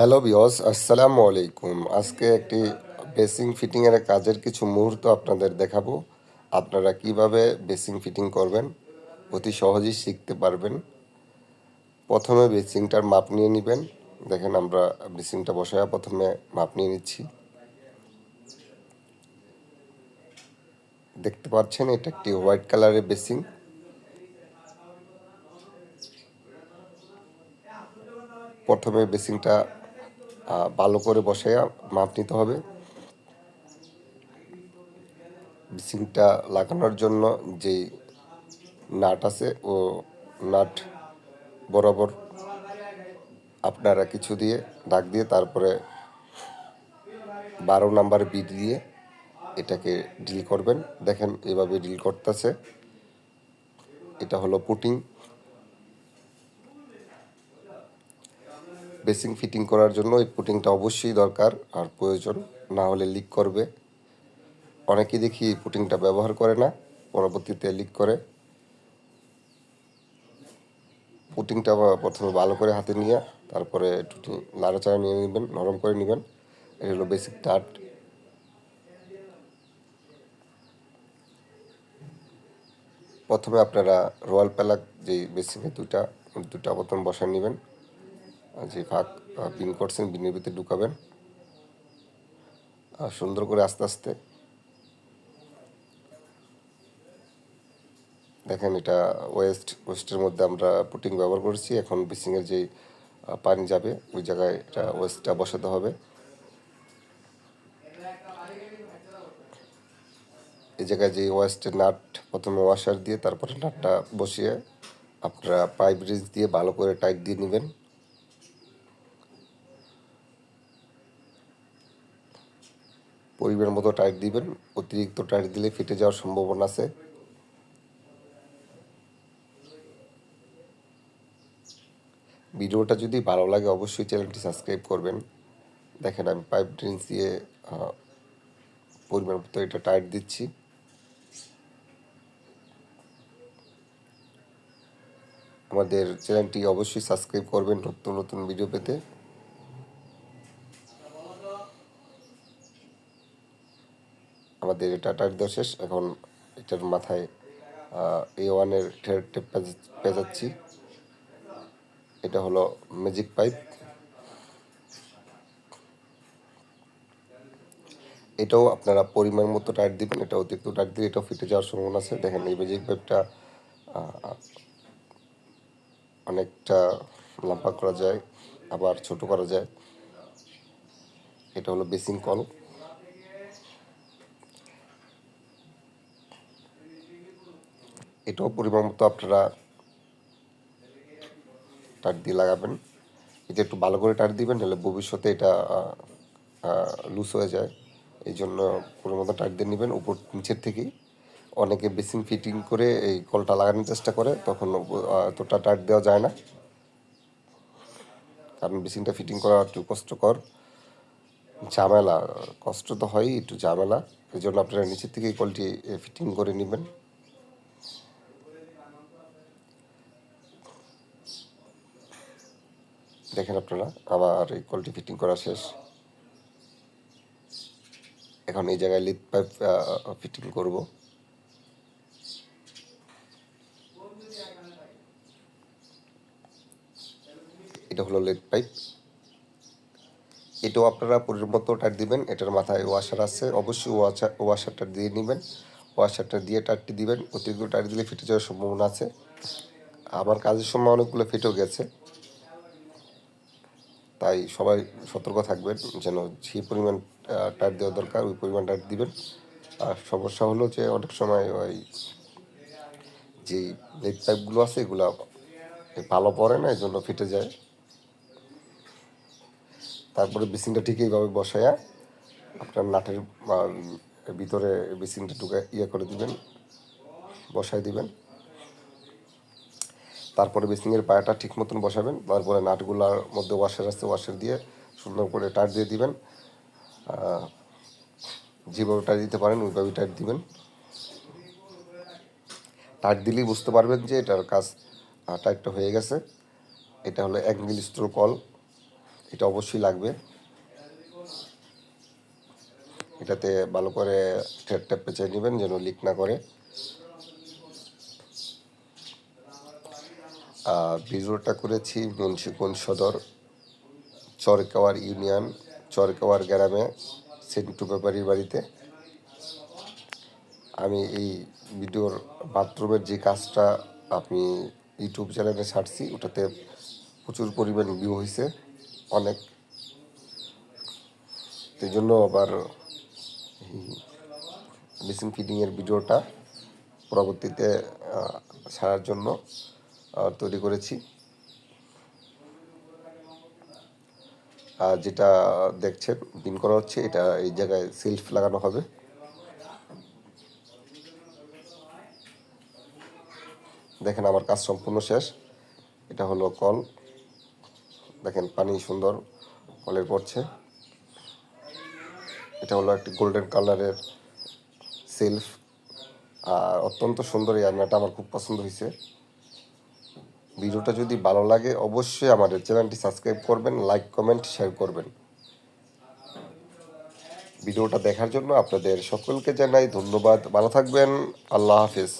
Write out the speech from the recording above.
Hello বিয়স আসসালামু আলাইকুম আজকে একটি বেসিং ফিটিংয়ের কাজের কিছু মুহূর্ত আপনাদের দেখাবো। আপনারা কীভাবে বেসিং ফিটিং করবেন, অতি সহজেই শিখতে পারবেন। প্রথমে বেসিংটার মাপ নিয়ে নেবেন। দেখেন আমরা বেসিংটা বসায় প্রথমে মাপ নিয়ে নিচ্ছি। দেখতে পাচ্ছেন, এটা একটি হোয়াইট কালারের বেসিং। প্রথমে বেসিংটা ভালো করে বসাইয়া মাপ নিতে হবে। বেসিংটা লাগানোর জন্য যে নাট আছে, ও নাট বরাবর আপনারা কিছু দিয়ে ডাক দিয়ে তারপরে বারো নাম্বার বিট দিয়ে এটাকে ডিল করবেন। দেখেন এভাবে ডিল করতেছে। এটা হলো পুটিং। বেসিং ফিটিং করার জন্য এই পুটিংটা অবশ্যই দরকার আর প্রয়োজন। না হলে লিক করবে। অনেকে দেখি এই পুটিংটা ব্যবহার করে না, পরবর্তীতে লিক করে। পুটিংটা প্রথমে ভালো করে হাতে নিয়ে, তারপরে একটু নাড়াচাড়া নিয়ে নেবেন, নরম করে নেবেন। এটা হলো বেসিক টাট প্রথমে আপনারা রোয়াল প্যালাক যে বেসিংয়ে দুটা দুটা প্রথম বসায় নেবেন। যে ফাঁক পিন করছেন বিনের ভিতরে ঢুকাবেন। আর সুন্দর করে আস্তে আস্তে দেখেন এটা ওয়েস্ট, ওয়েস্টের মধ্যে আমরা পুটিং ব্যবহার করেছি। এখন বেসিংয়ের যে পানি যাবে, ওই জায়গায় এটা ওয়েস্টটা বসাতে হবে। এই জায়গায় যে ওয়েস্টের নাট প্রথমে ওয়াশার দিয়ে, তারপরে নাটটা বসিয়ে আপনারা পাইপ রিজ দিয়ে ভালো করে টাইট দিয়ে নেবেন। পরিমাণ মতো টাইট দিবেন, অতিরিক্ত টাইট দিলে ফেটে যাওয়ার সম্ভাবনা আছে। ভিডিওটা যদি ভালো লাগে, অবশ্যই চ্যানেলটি সাবস্ক্রাইব করবেন। দেখেন, আমি পাইপ ড্রিঙ্কস দিয়ে পরিমাণ মতো এটা টাইট দিচ্ছি। আমাদের চ্যানেলটি অবশ্যই সাবস্ক্রাইব করবেন নতুন নতুন ভিডিও পেতে। আমাদের এটা দেওয়া শেষ। এখন এটার মাথায় এ ওয়ানের টেপ পেঁচাচ্ছি এটা হলো ম্যাজিক পাইপ এটাও আপনারা পরিমাণ মতো টাইট দিবেন, এটা অতিরিক্ত টাইট দিলে এটাও ফিটে যাওয়ার সম্ভাবনা আছে। দেখেন এই ম্যাজিক পাইপটা অনেকটা লম্বা করা যায়, আবার ছোট করা যায়। এটা হলো বেসিং কল। এটাও পরিমাণ মতো আপনারা টাট দিয়ে লাগাবেন। এটা একটু ভালো করে টাট দিবেন নাহলে ভবিষ্যতে এটা লুজ হয়ে যায়। এই জন্য পরিমাণ মতো টাট দিয়ে নেবেন। উপর নিচের থেকেই অনেকে বেসিং ফিটিং করে এই কলটা লাগানোর চেষ্টা করে, তখন এতটা টাট দেওয়া যায় না। কারণ বেসিংটা ফিটিং করা একটু কষ্টকর। ঝামেলা, কষ্ট তো হয়ই, একটু ঝামেলা। এই জন্য আপনারা নিচের থেকে কলটি ফিটিং করে নেবেন। দেখেন আপনারা, আবার এই কলটি ফিটিং করা শেষ। এখন এই জায়গায় লিড পাইপ ফিটিং করব। এটা হলো লিড পাইপ এটাও আপনারা পরিমাণ মতো টাইট দিবেন, এটার মাথায় ওয়াশার আছে, অবশ্যই ওয়াশার ওয়াশারটা দিয়ে নেবেন। ওয়াশারটা দিয়ে টাইটটি দিবেন, অতিরিক্ত টাইট দিলে ফিটে যাওয়ার সম্ভাবনা আছে। আমার কাজের সময় অনেকগুলো ফেটেও গেছে। তাই সবাই সতর্ক থাকবেন, যেন যে পরিমাণ টাইট দেওয়া দরকার ওই পরিমাণ টাইট দিবেন। আর সমস্যা হলো যে অনেক সময় ওই যে লেগ পাইপগুলো আছে, এগুলো ভালো পড়ে না এই জন্য ফেটে যায়। তারপরে বেসিনটা ঠিক এইভাবে বসায়া আপনার নাটের ভিতরে বেসিনটা ঢুকে ইয়ে করে দিবেন, বসায় দিবেন। তারপরে বেসিংয়ের পায়াটা ঠিক মতন বসাবেন, তারপরে নাটগুলার মধ্যে ওয়াশার আছে, ওয়াশার দিয়ে সুন্দর করে টাইট দিয়ে দিবেন। যেভাবে টাইট দিতে পারেন, ওইভাবেই টাইট দিবেন। টাইট দিলেই বুঝতে পারবেন যে এটার কাজ টাইটটা হয়ে গেছে। এটা হলো মিলি স্টোর কল এটা অবশ্যই লাগবে। এটাতে ভালো করে ঠেটটা পেঁচে নেবেন যেন লিক না করে। ভিডিওটা করেছি মুন্সিগঞ্জ সদর, চরকাওয়ার ইউনিয়ন, চরকাওয়ার গ্রামে, সেন্টু ব্যাপারীর বাড়িতে। আমি এই ভিডিওর বাথরুমের যে কাজটা আমি ইউটিউব চ্যানেলে ছাড়ছি, ওটাতে প্রচুর পরিমাণ ভিউ হয়েছে অনেক। সেই জন্য আবার মেশিন ফিটিংয়ের ভিডিওটা পরবর্তীতে ছাড়ার জন্য তৈরি করেছি। আর যেটা দেখছেন বিন করা হচ্ছে, এটা এই জায়গায় সেলফ লাগানো হবে। দেখেন আমার কাজ সম্পূর্ণ শেষ। এটা হলো কল। দেখেন পানি সুন্দর কলের পড়ছে। এটা হলো একটি গোল্ডেন কালারের সেলফ আর অত্যন্ত সুন্দর এই রান্নাটা আমার খুব পছন্দ হয়েছে। ভিডিওটা যদি ভালো লাগে, অবশ্যই আমাদের চ্যানেলটি সাবস্ক্রাইব করবেন, লাইক, কমেন্ট, শেয়ার করবেন। ভিডিওটা দেখার জন্য আপনাদের সকলকে জানাই ধন্যবাদ। ভালো থাকবেন। আল্লাহ হাফিজ।